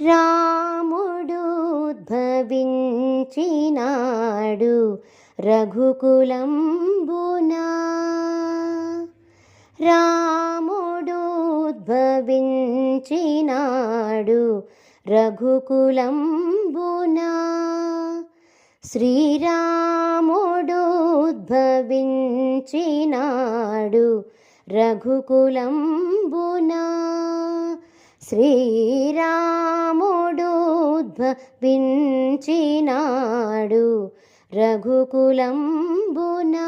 రాముడు ఉద్భవించినాడు రఘుకులంబున. రాముడు ఉద్భవించినాడు రఘుకులంబున. శ్రీరాముడు ఉద్భవించినాడు రఘుకులంబునా. శ్రీరాముడుద్భవించినాడు రఘుకులంబునా.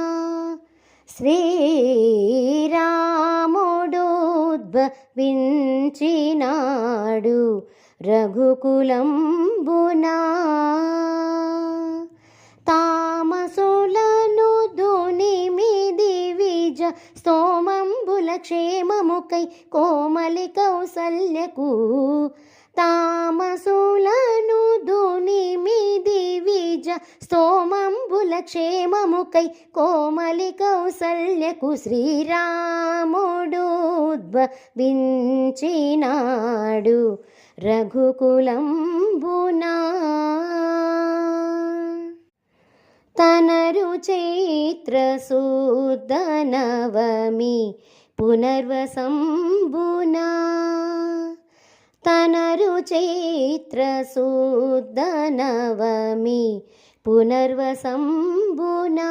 శ్రీరాముడుద్భవించినాడు రఘుకులంబునా. విజ స్తోమంబుల క్షేమముకై కోమలి కౌసల్యకు తామసులను దునిమిది విజ స్తోమంబుల క్షేమముకై కోమలి కౌసల్యకు శ్రీరాముడు ఉద్భవించినాడు రఘుకులంబునా తనరు చైత్ర నవమి పునర్వసంబునా. తనరు చైత్ర నవమి పునర్వసంబునా.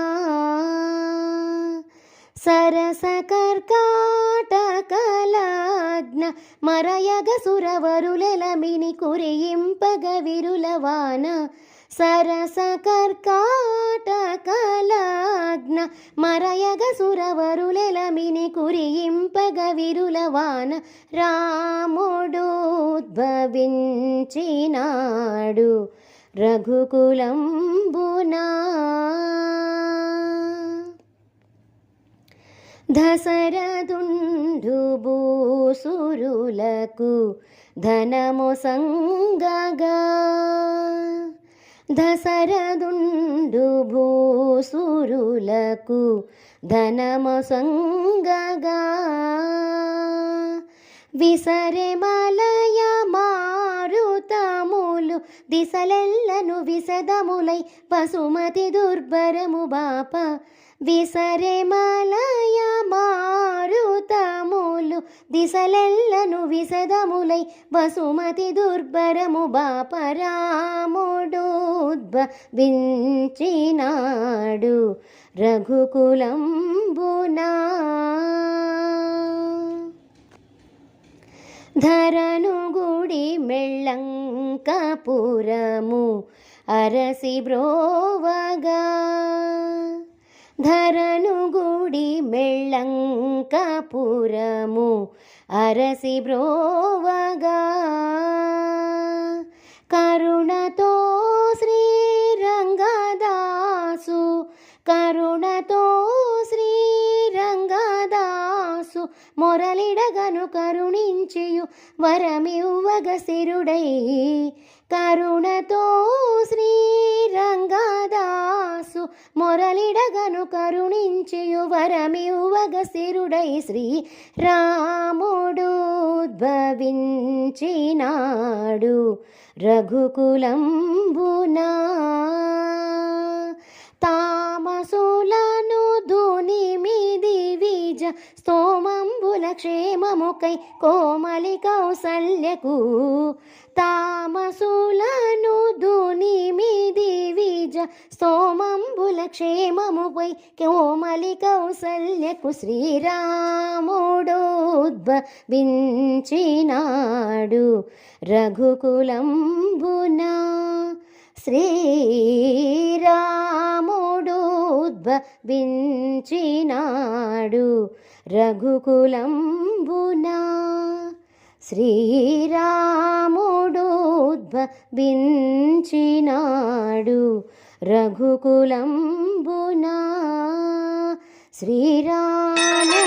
సరస కర్కాటకలగ్న మరయగ సురవరులెలమిని కురియింపగ విరులవాన సరసకర్కాటకలాగ్న మరయగ సురవరులెలమిని కురియింపగ విరులవాన రాముడోద్భవించినాడు రఘుకులంబునా. దశరథుండు భూసురులకు ధనము సంగగా. దశరథుండు భూసురులకు ధనము సంగగా విసరె మలయ మారుతములు దిశలెల్లను విసదములై పశుమతి దుర్భరము బాప విసరె మలయ మారుతములు దిశలెల్లను విసదములై వసుమతి దుర్భరము బాపరాముడు ఉద్భవించినాడు రఘుకులంబునా. ధరను గుడి మెళ్ళంకపురము అరసి బ్రోవగా. ధరను గుడి మెళ్ళంకపురము అరసి బ్రోవగా మొరలిడగను కరుణించియు వరమివ్వగ సిరుడై. కరుణతో శ్రీరంగదాసు మొరలిడగను కరుణించియు వరమివ్వగ సిరుడై. శ్రీ రాముడు ఉద్భవించినాడు రఘుకులంబునా. తామసులను దునిమిది విజ స్తోమంబుల క్షేమముకై కోమలి కౌసల్యకు తామసులను దునిమిది విజ సోమంబుల క్షేమముపై కోమలి కౌసల్యకు శ్రీరాముడు ఉద్భవించినాడు రఘుకులంబునా. శ్రీరా ఉద్భవించినాడు రఘుకులంబున. శ్రీరాముడు ఉద్భవించినాడు రఘుకులంబునా. శ్రీరాముడు